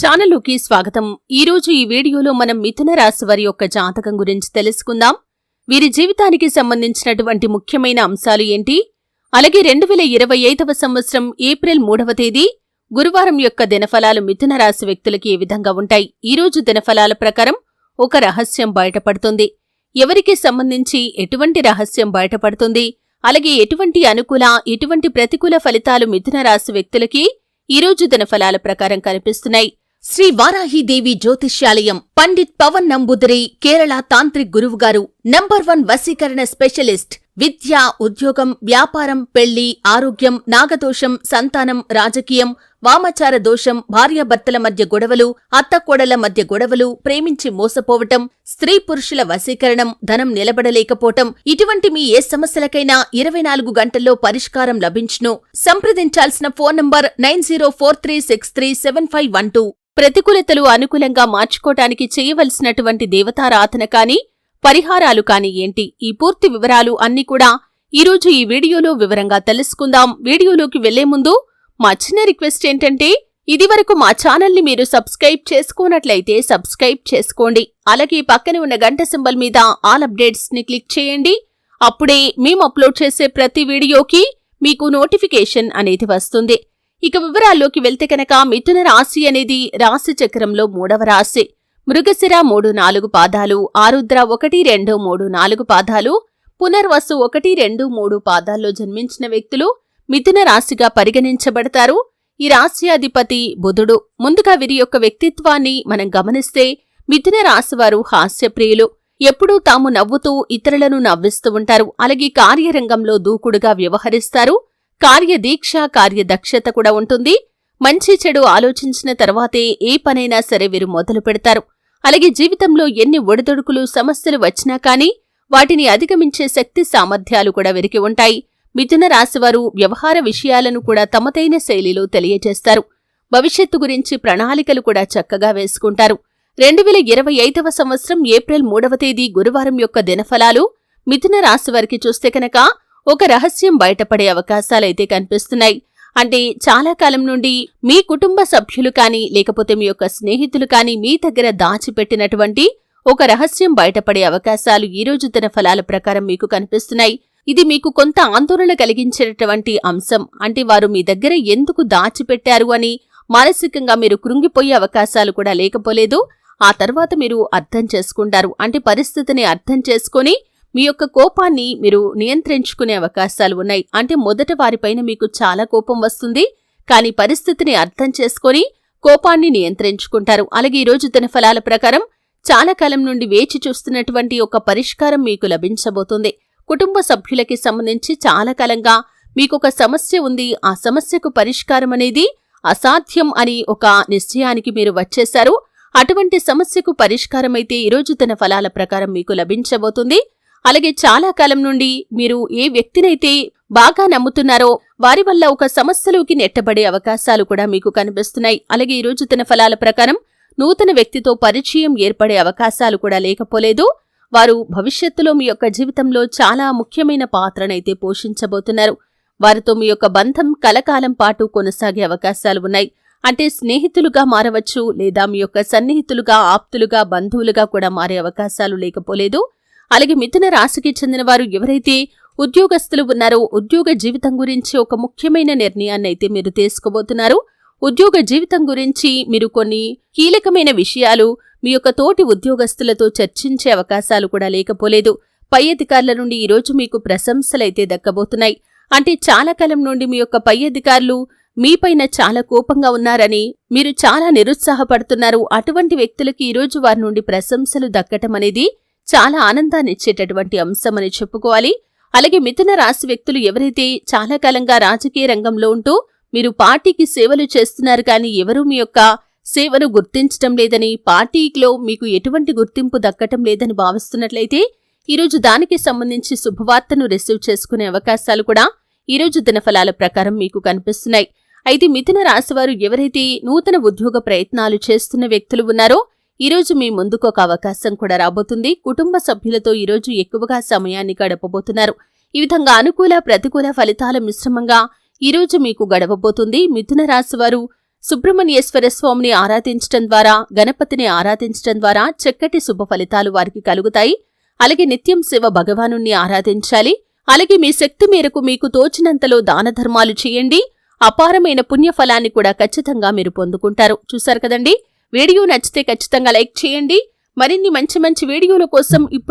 ఛానలుకి స్వాగతం. ఈ రోజు ఈ వీడియోలో మనం మిథున రాశి వారి యొక్క జాతకం గురించి తెలుసుకుందాం. వీరి జీవితానికి సంబంధించినటువంటి ముఖ్యమైన అంశాలు ఏంటి? అలాగే రెండు వేల ఇరవై ఐదవ సంవత్సరం ఏప్రిల్ మూడవ తేదీ గురువారం యొక్క దినఫలాలు మిథున రాశి వ్యక్తులకి ఏ విధంగా ఉంటాయి? ఈ రోజు దినఫలాల ప్రకారం ఒక రహస్యం బయటపడుతుంది. ఎవరికి సంబంధించి ఎటువంటి రహస్యం బయటపడుతుంది? అలాగే ఎటువంటి అనుకూల ఎటువంటి ప్రతికూల ఫలితాలు మిథున రాశి వ్యక్తులకి ఈ రోజు దినఫలాల ప్రకారం కనిపిస్తున్నాయి? శ్రీ వారాహిదేవి జ్యోతిష్యాలయం పండిత్ పవన్ నంబుదరి కేరళ తాంత్రిక్ గురువుగారు నంబర్ వన్ వశీకరణ స్పెషలిస్ట్. విద్య ఉద్యోగం వ్యాపారం పెళ్ళి ఆరోగ్యం నాగదోషం సంతానం రాజకీయం వామచార దోషం భార్యాభర్తల మధ్య గొడవలు అత్తకోడల మధ్య గొడవలు ప్రేమించి మోసపోవటం స్త్రీ పురుషుల వశీకరణం ధనం నిలబడలేకపోవటం ఇటువంటి మీ ఏ సమస్యలకైనా ఇరవై నాలుగు గంటల్లో పరిష్కారం లభించును. సంప్రదించాల్సిన phone number nine zero four three six three seven five one two. ప్రతికూలతలు అనుకూలంగా మార్చుకోటానికి చేయవలసినటువంటి దేవతారాధన కాని పరిహారాలు కాని ఏంటి? ఈ పూర్తి వివరాలు అన్ని కూడా ఈరోజు ఈ వీడియోలో వివరంగా తెలుసుకుందాం. వీడియోలోకి వెళ్ళే ముందు మా చిన్న రిక్వెస్ట్ ఏంటంటే ఇదివరకు మా ఛానల్ని మీరు సబ్స్క్రైబ్ చేసుకోనట్లయితే సబ్స్క్రైబ్ చేసుకోండి. అలాగే పక్కన ఉన్న గంట సింబల్ మీద ఆల్ అప్డేట్స్ని క్లిక్ చేయండి. అప్పుడే మేము అప్లోడ్ చేసే ప్రతి వీడియోకి మీకు నోటిఫికేషన్ అనేది వస్తుంది. ఇక వివరాల్లోకి వెళ్తే కనుక మిథున రాశి అనేది రాశి చక్రంలో మూడవ రాశి. మృగశిర మూడు నాలుగు పాదాలు ఆరుద్ర ఒకటి రెండు మూడు నాలుగు పాదాలు పునర్వసు ఒకటి రెండు మూడు పాదాల్లో జన్మించిన వ్యక్తులు మిథున రాశిగా పరిగణించబడతారు. ఈ రాశి అధిపతి బుధుడు. ముందుగా వీరి యొక్క వ్యక్తిత్వాన్ని మనం గమనిస్తే మిథున రాశివారు హాస్యప్రియులు. ఎప్పుడూ తాము నవ్వుతూ ఇతరులను నవ్విస్తూ ఉంటారు. అలాగే కార్యరంగంలో దూకుడుగా వ్యవహరిస్తారు. కార్యదీక్ష కార్యదక్షత కూడా ఉంటుంది. మంచి చెడు ఆలోచించిన తర్వాతే ఏ పనైనా సరే వీరు మొదలు పెడతారు. అలాగే జీవితంలో ఎన్ని ఒడిదొడుకులు సమస్యలు వచ్చినా కానీ వాటిని అధిగమించే శక్తి సామర్థ్యాలు కూడా వీరికి ఉంటాయి. మిథున రాశివారు వ్యవహార విషయాలను కూడా తమదైన శైలిలో తెలియజేస్తారు. భవిష్యత్తు గురించి ప్రణాళికలు కూడా చక్కగా వేసుకుంటారు. రెండు వేల ఇరవై ఐదవ సంవత్సరం ఏప్రిల్ మూడవ తేదీ గురువారం యొక్క దినఫలాలు మిథున రాశివారికి చూస్తే కనుక ఒక రహస్యం బయటపడే అవకాశాలైతే కనిపిస్తున్నాయి. అంటే చాలా కాలం నుండి మీ కుటుంబ సభ్యులు కానీ లేకపోతే మీ యొక్క స్నేహితులు కానీ మీ దగ్గర దాచిపెట్టినటువంటి ఒక రహస్యం బయటపడే అవకాశాలు ఈ రోజు తన ఫలాల ప్రకారం మీకు కనిపిస్తున్నాయి. ఇది మీకు కొంత ఆందోళన కలిగించేటటువంటి అంశం. అంటే వారు మీ దగ్గర ఎందుకు దాచిపెట్టారు అని మానసికంగా మీరు కృంగిపోయే అవకాశాలు కూడా లేకపోలేదు. ఆ తర్వాత మీరు అర్థం చేసుకుంటారు. అంటే పరిస్థితిని అర్థం చేసుకొని మీ యొక్క కోపాన్ని మీరు నియంత్రించుకునే అవకాశాలు ఉన్నాయి. అంటే మొదట వారిపైన మీకు చాలా కోపం వస్తుంది. కానీ పరిస్థితిని అర్థం చేసుకొని కోపాన్ని నియంత్రించుకుంటారు. అలాగే ఈరోజు దినఫలాల ఫలాల ప్రకారం చాలా కాలం నుండి వేచి చూస్తున్నటువంటి ఒక పరిష్కారం మీకు లభించబోతుంది. కుటుంబ సభ్యులకి సంబంధించి చాలా కాలంగా మీకొక సమస్య ఉంది. ఆ సమస్యకు పరిష్కారం అనేది అసాధ్యం అని ఒక నిశ్చయానికి మీరు వచ్చేశారు. అటువంటి సమస్యకు పరిష్కారమైతే ఈరోజు తన ఫలాల ప్రకారం మీకు లభించబోతుంది. అలాగే చాలా కాలం నుండి మీరు ఏ వ్యక్తినైతే బాగా నమ్ముతున్నారో వారి వల్ల ఒక సమస్యలోకి నెట్టబడే అవకాశాలు కూడా మీకు కనిపిస్తున్నాయి. అలాగే ఈ రోజు తన ఫలాల ప్రకారం నూతన వ్యక్తితో పరిచయం ఏర్పడే అవకాశాలు కూడా లేకపోలేదు. వారు భవిష్యత్తులో మీ యొక్క జీవితంలో చాలా ముఖ్యమైన పాత్రనైతే పోషించబోతున్నారు. వారితో మీ యొక్క బంధం కలకాలం పాటు కొనసాగే అవకాశాలు ఉన్నాయి. అంటే స్నేహితులుగా మారవచ్చు లేదా మీ యొక్క సన్నిహితులుగా ఆప్తులుగా బంధువులుగా కూడా మారే అవకాశాలు లేకపోలేదు. అలాగే మిథున రాశికి చెందిన వారు ఎవరైతే ఉద్యోగస్తులు ఉన్నారో ఉద్యోగ జీవితం గురించి ఒక ముఖ్యమైన నిర్ణయాన్ని అయితే మీరు తీసుకోబోతున్నారు. ఉద్యోగ జీవితం గురించి మీరు కొన్ని కీలకమైన విషయాలు మీ యొక్క తోటి ఉద్యోగస్తులతో చర్చించే అవకాశాలు కూడా లేకపోలేదు. పై అధికారుల నుండి ఈరోజు మీకు ప్రశంసలైతే దక్కబోతున్నాయి. అంటే చాలా కాలం నుండి మీ యొక్క పై అధికారులు మీపైన చాలా కోపంగా ఉన్నారని మీరు చాలా నిరుత్సాహపడుతున్నారు. అటువంటి వ్యక్తులకి ఈరోజు వారి నుండి ప్రశంసలు దక్కటం అనేది చాలా ఆనందాన్నిచ్చేటటువంటి అంశమని చెప్పుకోవాలి. అలాగే మిథున రాశి వ్యక్తులు ఎవరైతే చాలా కాలంగా రాజకీయ రంగంలో ఉంటూ మీరు పార్టీకి సేవలు చేస్తున్నారు కానీ ఎవరూ మీ యొక్క సేవను గుర్తించటం లేదని పార్టీలో మీకు ఎటువంటి గుర్తింపు దక్కటం లేదని భావిస్తున్నట్లయితే ఈరోజు దానికి సంబంధించి శుభవార్తను రిసీవ్ చేసుకునే అవకాశాలు కూడా ఈరోజు దినఫలాల ప్రకారం మీకు కనిపిస్తున్నాయి. అయితే మిథున రాశివారు ఎవరైతే నూతన ఉద్యోగ ప్రయత్నాలు చేస్తున్న వ్యక్తులు ఉన్నారో ఈరోజు మీ ముందుకు ఒక అవకాశం కూడా రాబోతుంది. కుటుంబ సభ్యులతో ఈరోజు ఎక్కువగా సమయాన్ని గడపబోతున్నారు. ఈ విధంగా అనుకూల ప్రతికూల ఫలితాల మిశ్రమంగా ఈరోజు మీకు గడవబోతుంది. మిథున రాశివారు సుబ్రహ్మణ్యేశ్వర స్వామిని ఆరాధించటం ద్వారా గణపతిని ఆరాధించటం ద్వారా చక్కటి శుభ ఫలితాలు వారికి కలుగుతాయి. అలాగే నిత్యం శివ భగవానుణ్ణి ఆరాధించాలి. అలాగే మీ శక్తి మేరకు మీకు తోచినంతలో దాన ధర్మాలు చేయండి. అపారమైన పుణ్యఫలాన్ని కూడా ఖచ్చితంగా మీరు పొందుకుంటారు. చూశారు కదండీ? వీడియో నచ్చితే ఖచ్చితంగా లైక్ చేయండి. మరిన్ని మంచి మంచి వీడియోల కోసం ఇప్పుడు